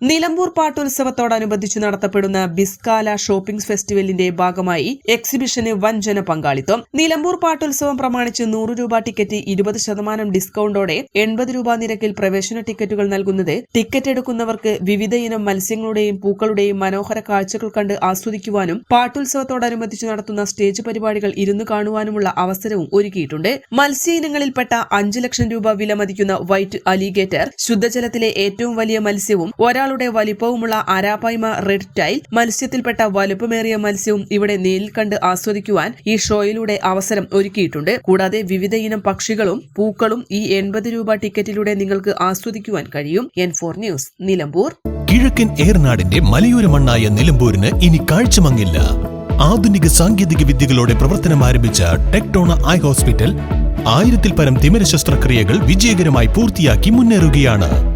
നിലമ്പൂർ പാട്ടുത്സവത്തോടനുബന്ധിച്ച് നടത്തപ്പെടുന്ന ബിസ്കാല ഷോപ്പിംഗ് ഫെസ്റ്റിവലിന്റെ ഭാഗമായി എക്സിബിഷന് വൻ പങ്കാളിത്തം. നിലമ്പൂർ പാട്ടോത്സവം പ്രമാണിച്ച് നൂറ് രൂപ ടിക്കറ്റ് ഇരുപത് ശതമാനം ഡിസ്കൌണ്ടോടെ എൺപത് രൂപ നിരക്കിൽ പ്രവേശന ടിക്കറ്റുകൾ നൽകുന്നത് ടിക്കറ്റ് എടുക്കുന്നവർക്ക് വിവിധ ഇനം മത്സ്യങ്ങളുടെയും പൂക്കളുടെയും മനോഹര കാഴ്ചകൾ കണ്ട് ആസ്വദിക്കുവാനും പാട്ടോത്സവത്തോടനുബന്ധിച്ച് നടത്തുന്ന സ്റ്റേജ് പരിപാടികൾ ഇരുന്നു കാണുവാനുമുള്ള അവസരവും ഒരുക്കിയിട്ടുണ്ട്. മത്സ്യ ഇനങ്ങളിൽപ്പെട്ട അഞ്ച് ലക്ഷം രൂപ വില മതിക്കുന്ന വൈറ്റ് അലിഗേറ്റർ ശുദ്ധജലത്തിലെ ഏറ്റവും വലിയ മത്സ്യവും ഒരാളുടെ വലിപ്പവുമുള്ള അരാപ്പായ്മ റെഡ് ടൈൽ മത്സ്യത്തിൽപ്പെട്ട വലുപ്പമേറിയ മത്സ്യവും ഇവിടെ നേരിൽ കണ്ട് ആസ്വദിക്കുവാൻ ഈ ഷോയിലൂടെ അവസരം ഒരുക്കിയിട്ടുണ്ട്. കൂടാതെ വിവിധ ഇനം പക്ഷികളും പൂക്കളും ഈ എൺപത് രൂപ ടിക്കറ്റിലൂടെ നിങ്ങൾക്ക് ആസ്വദിക്കുവാൻ കഴിയും. N four news Nilambur. കിഴക്കൻ ഏർനാടിന്റെ മലയോര മണ്ണായ നിലമ്പൂരിന് ഇനി കാഴ്ചമങ്ങില്ല. ആധുനിക സാങ്കേതിക വിദ്യകളോടെ പ്രവർത്തനം ആരംഭിച്ച ടെക്ടോണ ഐ ഹോസ്പിറ്റൽ ആയിരത്തിൽ പരം തിമിര ശസ്ത്രക്രിയകൾ വിജയകരമായി പൂർത്തിയാക്കി മുന്നേറുകയാണ്.